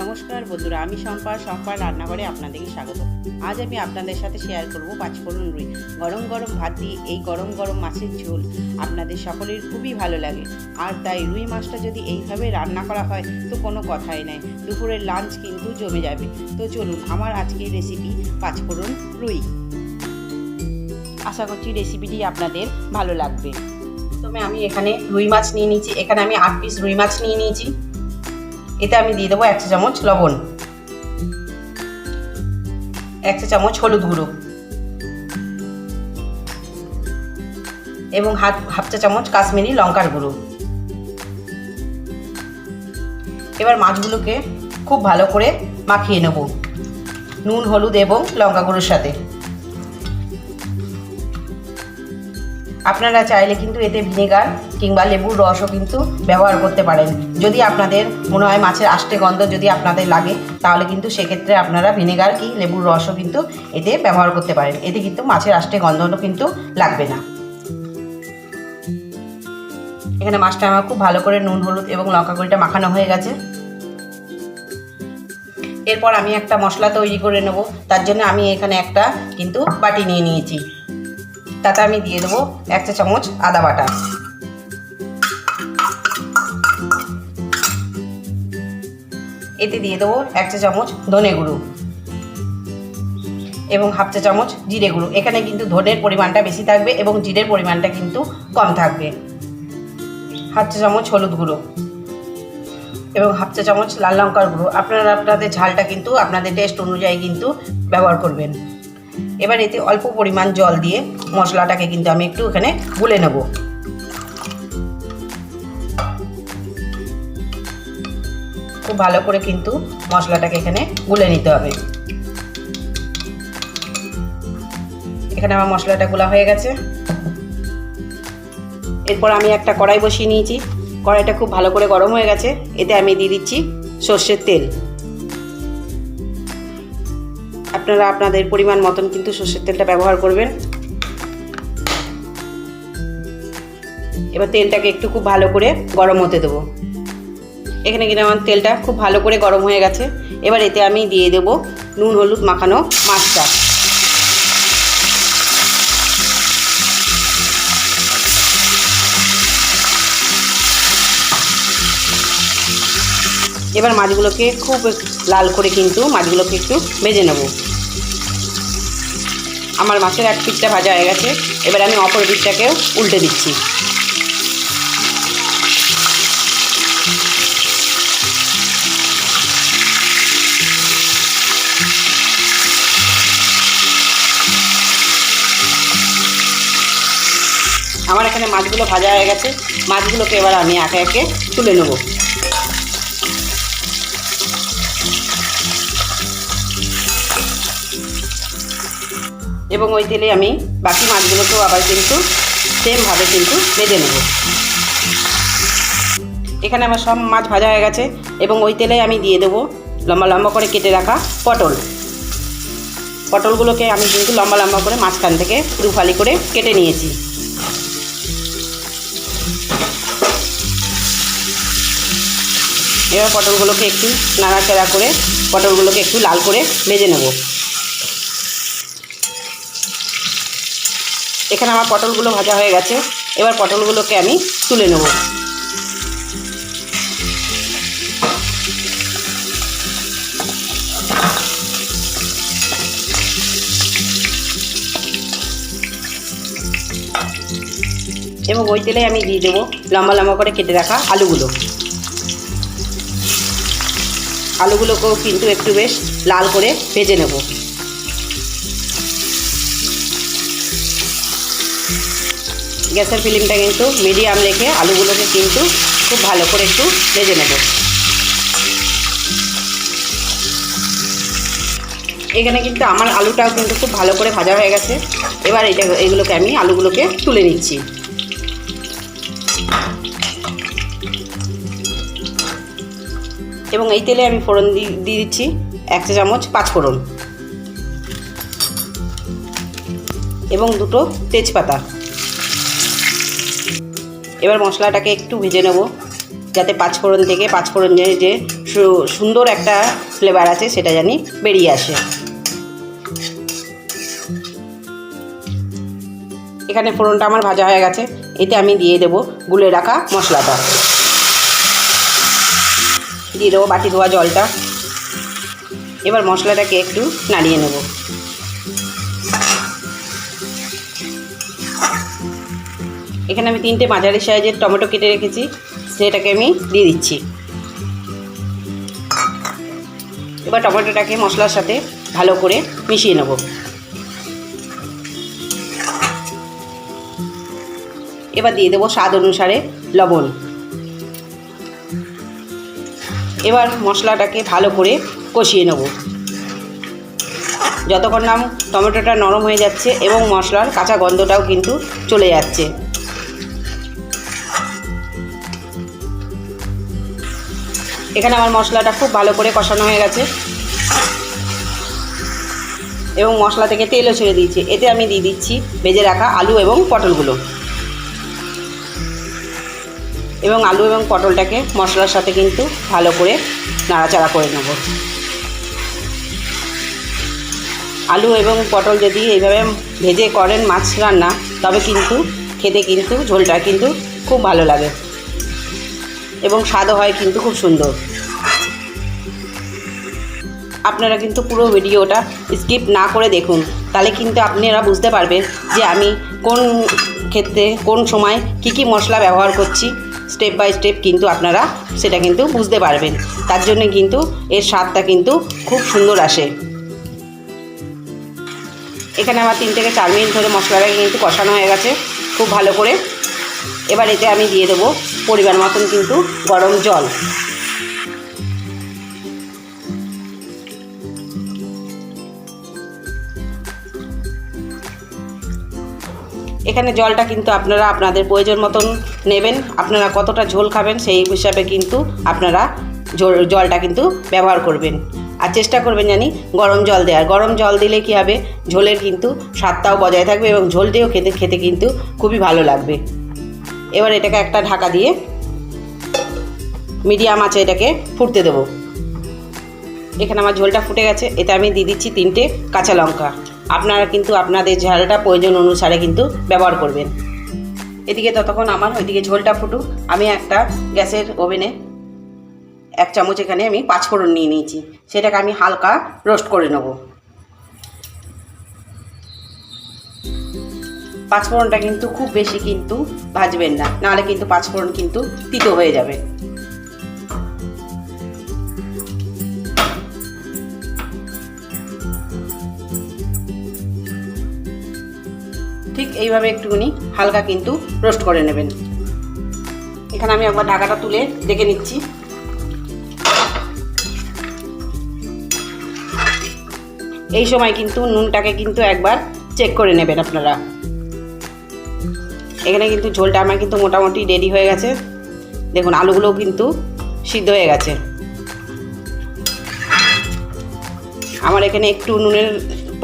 নমস্কার বন্ধুরা, আমি শম্পা শম্পা রান্নাঘরে আপনাদেরকে স্বাগত। আজ আমি আপনাদের সাথে শেয়ার করব পাঁচফোড়ন রুই। গরম গরম ভাত দিয়ে এই গরম গরম মাছের ঝোল আপনাদের সকলের খুবই ভালো লাগে। আর তাই রুই মাছটা যদি এইভাবে রান্না করা হয়, তো কোনো কথাই নাই। দুপুরের লাঞ্চ কিন্তু জমে যাবে। তো চলুন আমার আজকের রেসিপি পাঁচফোড়ন রুই। আশা করছি রেসিপিটি আপনাদের ভালো লাগবে। প্রথমে আমি এখানে রুই মাছ নিয়ে নিয়েছি। এখানে আমি আট পিস রুই মাছ নিয়ে নিয়েছি। এতে আমি দিয়ে দেবো এক চা চামচ লবণ। এক চা চামচ হলুদ গুঁড়ো। এবং হাফ হাফ চা চামচ কাশ্মীরি লঙ্কার গুঁড়ো। এবার মাছগুলোকে খুব ভালো করে মাখিয়ে নেব। নুন, হলুদ এবং লঙ্কা গুঁড়োর সাথে। আপনারা চাইলে কিন্তু এতে ভিনেগার কিংবা লেবুর রসও কিন্তু ব্যবহার করতে পারেন। যদি আপনাদের মনে হয় মাছের আষ্টে গন্ধ যদি আপনাদের লাগে, তাহলে কিন্তু সেক্ষেত্রে আপনারা ভিনেগার কি লেবুর রসও কিন্তু এতে ব্যবহার করতে পারেন। এতে কিন্তু মাছের আষ্টে গন্ধও কিন্তু লাগবে না। এখানে মাছটা আমার খুব ভালো করে নুন, হলুদ এবং লঙ্কা গুঁড়িটা মাখানো হয়ে গেছে। এরপর আমি একটা মশলা তৈরি করে নেব। তার জন্য আমি এখানে একটা কিন্তু বাটি নিয়ে নিয়েছি। তাতে আমি দিয়ে দেবো এক চা চামচ আদা বাটা। এতে দিয়ে দেবো এক চা চামচ ধনে গুঁড়ো এবং হাফ চা চামচ জিরে গুঁড়ো। এখানে কিন্তু ধনের পরিমাণটা বেশি থাকবে এবং জিরের পরিমাণটা কিন্তু কম থাকবে। হাফ চা চামচ হলুদ গুঁড়ো এবং হাফ চা চামচ লাল লঙ্কার গুঁড়ো। আপনারা আপনাদের ঝালটা কিন্তু আপনাদের টেস্ট অনুযায়ী কিন্তু ব্যবহার করবেন। এবার এতে অল্প পরিমাণ জল দিয়ে মশলাটাকে কিন্তু আমি একটু এখানে গুলে নেব। খুব ভালো করে কিন্তু মশলাটাকে এখানে গুলে নিতে হবে। এখানে আমার মশলাটা গুলা হয়ে গেছে। এরপর আমি একটা কড়াই বসিয়ে নিয়েছি। কড়াইটা খুব ভালো করে গরম হয়ে গেছে। এতে আমি দিয়ে দিচ্ছি সর্ষের তেল। আপনারা আপনাদের পরিমাণ মতন কিন্তু সর্ষের তেলটা ব্যবহার করবেন। এবার তেলটাকে একটু খুব ভালো করে গরম হতে দেবো। এখানে কিন্তু আমার তেলটা খুব ভালো করে গরম হয়ে গেছে। এবার এতে আমি দিয়ে দেবো নুন, হলুদ মাখানো মাছটা এবার মাছগুলোকে খুব লাল করে কিন্তু মাছগুলোকে একটু ভেজে নেব। আমার মাছের এক পিঠটা ভাজা হয়ে গেছে। এবার আমি অপর পিঠটাকেও উল্টে দিচ্ছি। মাছগুলো ভাজা হয়ে গেছে। মাছগুলোকে এবার আমি একে একে তুলে নেব। এবং ওই তেলে আমি বাকি মাছগুলোকেও আবার কিন্তু সেমভাবে কিন্তু ভেজে নেব। এখানে আমার সব মাছ ভাজা হয়ে গেছে এবং ওই তেলে আমি দিয়ে দেবো লম্বা লম্বা করে কেটে রাখা পটল। পটলগুলোকে আমি কিন্তু লম্বা লম্বা করে মাঝখান থেকে দুফালি করে কেটে নিয়েছি। এবার পটলগুলোকে একটু নাড়াচাড়া করে পটলগুলোকে একটু লাল করে ভেজে নেব। এখানে আমার পটলগুলো ভাজা হয়ে গেছে। এবার পটলগুলোকে আমি তুলে নেব। এবং ওই তেলে আমি দিয়ে দেবো লম্বা লম্বা করে কেটে রাখা আলুগুলো। আলুগুলোকেও কিন্তু একটু বেশ লাল করে ভেজে নেব। গ্যাসের ফিলিমটা কিন্তু মিডিয়াম রেখে আলুগুলোকে কিন্তু খুব ভালো করে একটু ভেজে নেব। এখানে কিন্তু আমার আলুটাও কিন্তু খুব ভালো করে ভাজা হয়ে গেছে। এবার এটা এগুলোকে আমি আলুগুলোকে তুলে নিচ্ছি। এবং এই তেলে আমি ফোড়ন দিয়ে দিচ্ছি এক চা চামচ পাঁচ ফোড়ন। এবং দুটো তেজপাতা। এবার মশলাটাকে একটু ভেজে নেব, যাতে পাঁচফোড়ন থেকে পাঁচফোড়নের যে সুন্দর একটা ফ্লেভার আছে সেটা জানি বেরিয়ে আসে। এখানে ফোড়নটা আমার ভাজা হয়ে গেছে, এতে আমি দিয়ে দেবো গুলে রাখা মশলাটা। দিয়ে দেবো বাটি ধোয়া জলটা। এবার মশলাটাকে একটু নাড়িয়ে নেব। এখানে আমি তিনটে মাঝারি সাইজের টমেটো কেটে রেখেছি, সেটাকে আমি দিয়ে দিচ্ছি। এবার টমেটোটাকে মশলার সাথে ভালো করে মিশিয়ে নেব। এবার দিয়ে দেবো স্বাদ অনুসারে লবণ। এবার মশলাটাকে ভালো করে কষিয়ে নেব। যতক্ষণ না টমেটোটা নরম হয়ে যাচ্ছে এবং মশলার কাঁচা গন্ধটাও কিন্তু চলে যাচ্ছে। এখানে আমার মশলাটা খুব ভালো করে কষানো হয়ে গেছে। এবং মশলা থেকে তেলও ছেড়ে দিয়েছি। এতে আমি দিয়ে দিচ্ছি ভেজে রাখা আলু এবং পটলগুলো। এবং আলু এবং পটলটাকে মশলার সাথে কিন্তু ভালো করে নাড়াচাড়া করে নেব। আলু এবং পটল যদি এইভাবে ভেজে করেন মাছ রান্না, তবে কিন্তু খেতে কিন্তু ঝোলটা কিন্তু খুব ভালো লাগে এবং স্বাদও হয় কিন্তু খুব সুন্দর। আপনারা কিন্তু পুরো ভিডিওটা স্কিপ না করে দেখুন, তাহলে কিন্তু আপনারা বুঝতে পারবেন যে আমি কোন ক্ষেত্রে কোন সময় কি কি মশলা ব্যবহার করছি স্টেপ বাই স্টেপ কিন্তু আপনারা সেটা কিন্তু বুঝতে পারবেন। তার জন্য কিন্তু এর স্বাদটা কিন্তু খুব সুন্দর আসে। এখানে আমার তিন থেকে চার মিনিট ধরে মশলাটাকে কিন্তু কষানো হয়ে গেছে। খুব ভালো করে। এবার এতে আমি দিয়ে দেবো পরিমাণ মতন কিন্তু গরম জল। এখানে জলটা কিন্তু আপনারা আপনাদের প্রয়োজন মতন নেবেন। আপনারা কতটা ঝোল খাবেন সেই হিসাবে কিন্তু আপনারা জলটা কিন্তু ব্যবহার করবেন। আর চেষ্টা করবেন জানি গরম জল দেওয়ার। গরম জল দিলে কী হবে? ঝোলের কিন্তু স্বাদটাও বজায় থাকবে এবং ঝোলটিও খেতে খেতে কিন্তু খুবই ভালো লাগবে। এবার এটাকে একটা ঢাকা দিয়ে মিডিয়াম আছে এটাকে ফুটতে দেবো। এখানে আমার ঝোলটা ফুটে গেছে। এতে আমি দিয়ে দিচ্ছি তিনটে কাঁচা লঙ্কা। আপনারা কিন্তু আপনাদের ঝালটা প্রয়োজন অনুসারে কিন্তু ব্যবহার করবেন। এদিকে ততক্ষণ আমার, ওইদিকে ঝোলটা ফুটুক। আমি একটা গ্যাসের ওভেনে এক চামচ এখানে আমি পাঁচফোড়ন নিয়ে নিয়েছি। সেটাকে আমি হালকা রোস্ট করে নেব। পাঁচফোড়নটা কিন্তু খুব বেশি কিন্তু ভাজবেন না। নাহলে কিন্তু পাঁচফোড়ন কিন্তু তিতো হয়ে যাবে। এইভাবে একটুখানি হালকা কিন্তু রোস্ট করে নেবেন। এখানে আমি একবার ঢাকাটা তুলে দেখে নিচ্ছি। এই সময় কিন্তু নুনটাকে কিন্তু একবার চেক করে নেবেন আপনারা। এখানে কিন্তু ঝোলটা আমার কিন্তু মোটামুটি রেডি হয়ে গেছে। দেখুন, আলুগুলোও কিন্তু সিদ্ধ হয়ে গেছে। আমার এখানে একটু নুনের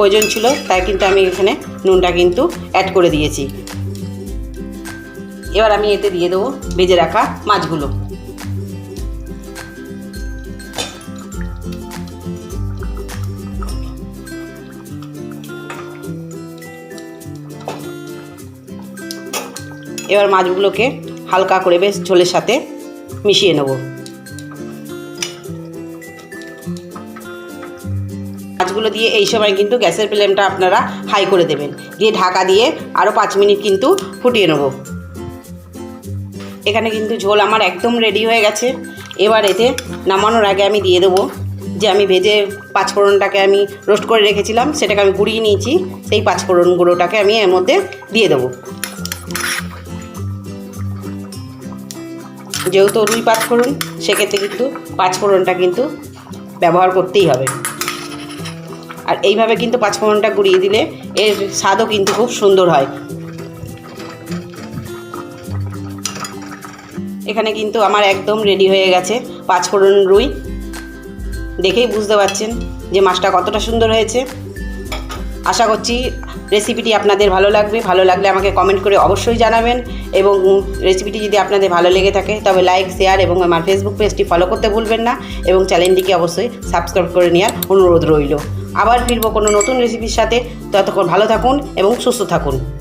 প্রয়োজন ছিল, তাই কিন্তু আমি এখানে নুনটা কিন্তু অ্যাড করে দিয়েছি। এবার আমি এতে দিয়ে দেবো ভেজে রাখা মাছগুলো। এবার মাছগুলোকে হালকা করে বেশ ঝোলের সাথে মিশিয়ে নেব। মাছগুলো দিয়ে এই সময় কিন্তু গ্যাসের ফ্লেমটা আপনারা হাই করে দেবেন। দিয়ে ঢাকা দিয়ে আরও পাঁচ মিনিট কিন্তু ফুটিয়ে নেব। এখানে কিন্তু ঝোল আমার একদম রেডি হয়ে গেছে। এবার এতে নামানোর আগে আমি দিয়ে দেবো যে আমি ভেজে পাঁচফোড়নটাকে আমি রোস্ট করে রেখেছিলাম, সেটাকে আমি গুঁড়িয়ে নিয়েছি, সেই পাঁচফোড়ন গুঁড়োটাকে আমি এর মধ্যে দিয়ে দেবো। যেহেতু রুই পাঁচফোড়ন, সেক্ষেত্রে কিন্তু পাঁচফোড়নটা কিন্তু ব্যবহার করতেই হবে। আর এইভাবে কিন্তু পাঁচফোড়নটা গুঁড়িয়ে দিলে এর স্বাদও কিন্তু খুব সুন্দর হয়। এখানে কিন্তু আমার একদম রেডি হয়ে গেছে পাঁচফোড়ন রুই। দেখেই বুঝতে পারছেন যে মাছটা কতটা সুন্দর হয়েছে। আশা করছি রেসিপিটি আপনাদের ভালো লাগবে। ভালো লাগলে আমাকে কমেন্ট করে অবশ্যই জানাবেন এবং রেসিপিটি যদি আপনাদের ভালো লেগে থাকে তবে লাইক শেয়ার এবং আমার ফেসবুক পেজটি ফলো করতে ভুলবেন না এবং চ্যানেলটিকে অবশ্যই সাবস্ক্রাইব করে নেওয়ার অনুরোধ রইল। আবার ফিরবো কোনো নতুন রেসিপির সাথে। ততক্ষণ ভালো থাকুন এবং সুস্থ থাকুন।